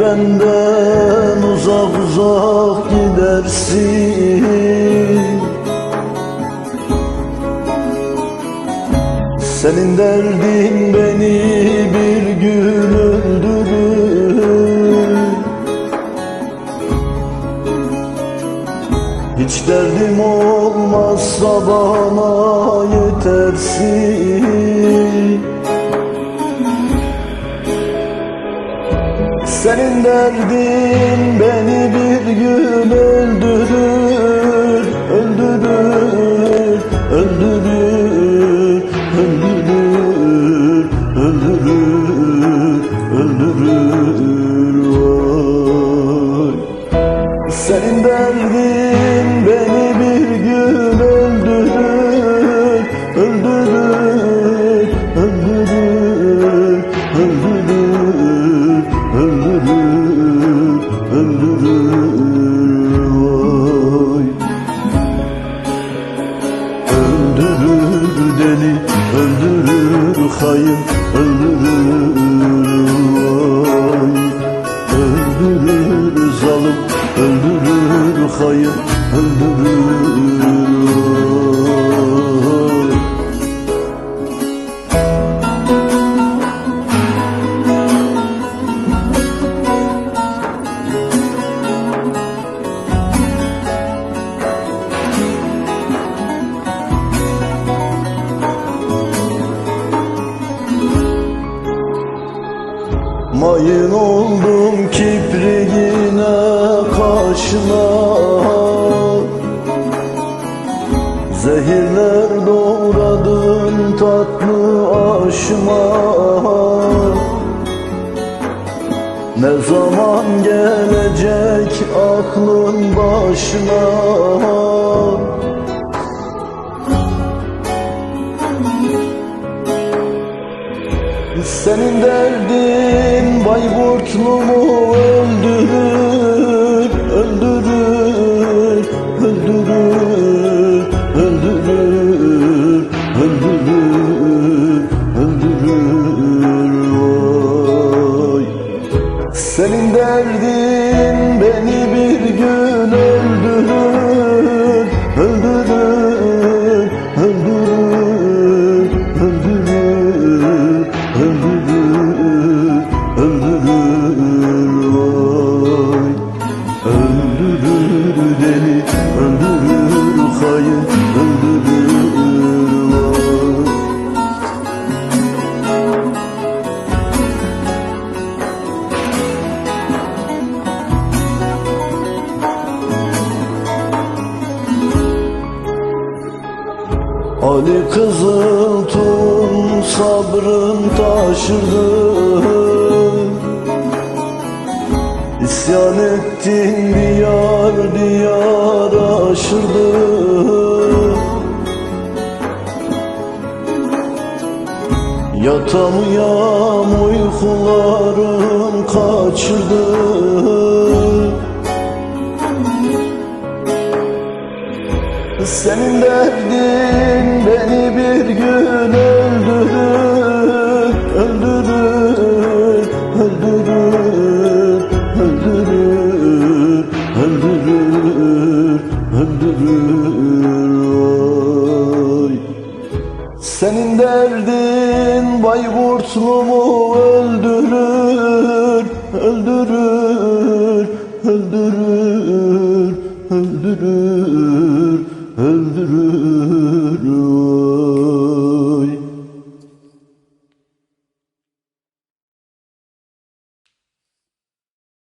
Benden uzak uzak gidersin. Senin derdin beni bir gün öldürür. Hiç derdim olmazsa bana yetersin Senin derdin beni bir gün öldürür, öldürür, öldürür, öldürür, öldürür, öldürür. Vay. Senin derdin beni Öldürür deli, öldürür hayır, öldürür vay. Öldürür zalim, öldürür hayır, öldürür Mayın oldum kipriğine kaşına. Zehirler doğradın tatlı aşıma. Ne zaman gelecek aklın başına? Senin derdin Bayburtlumu öldürür, Ali kızıl tun sabrın taşırdı İsyan ettin diyar diyar aşırdı. Yatamıyam uykularım kaçırdı öldürür, öldürür oy. Senin derdin Bayburtlu öldürür, öldürür, öldürür, öldürür, öldürür, öldürür.